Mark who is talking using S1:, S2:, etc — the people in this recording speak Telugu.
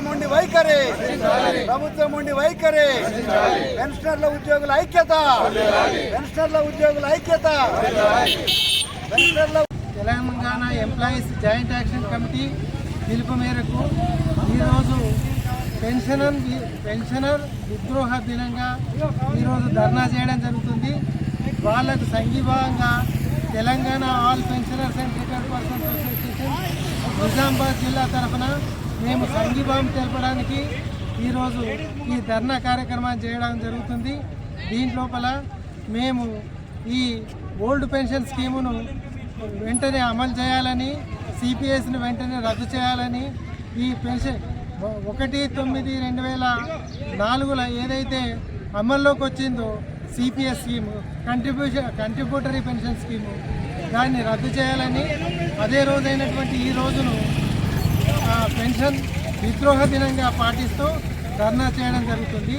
S1: ప్రభుత్వం ఉండి వైఖరి. ప్రభుత్వం ఉండి వైఖరి. పెన్షనర్ల ఉద్యోగుల ఐక్యత. పెన్షనర్ల ఉద్యోగుల ఐక్యత. పెన్షనర్ల
S2: Telangana employees joint action committee పిలుపు మేరకు ఈరోజు పెన్షనర్ పెన్షనర్ విద్రోహ దినంగా ఈరోజు ధర్నా చేయడం జరుగుతుంది. వాళ్ళకు సంఘీభావంగా Telangana all pensioners and retired persons association Nizamabad జిల్లా తరఫున మేము సంఘీభావం తెలపడానికి ఈరోజు ఈ ధర్నా కార్యక్రమాన్ని చేయడం జరుగుతుంది. దీంట్లోపల మేము ఈ ఓల్డ్ పెన్షన్ స్కీమును వెంటనే అమలు చేయాలని సిపిఎస్ని వెంటనే రద్దు చేయాలని ఈ పెన్షన్ ఒకటి తొమ్మిది రెండు వేల నాలుగులో ఏదైతే అమల్లోకి వచ్చిందో CPS scheme contribution contributory pension scheme దాన్ని రద్దు చేయాలని అదే రోజైనటువంటి ఈ రోజును పెన్షన్ విద్రోహ దినంగా పాటిస్తూ ధర్నా చేయడం జరుగుతుంది.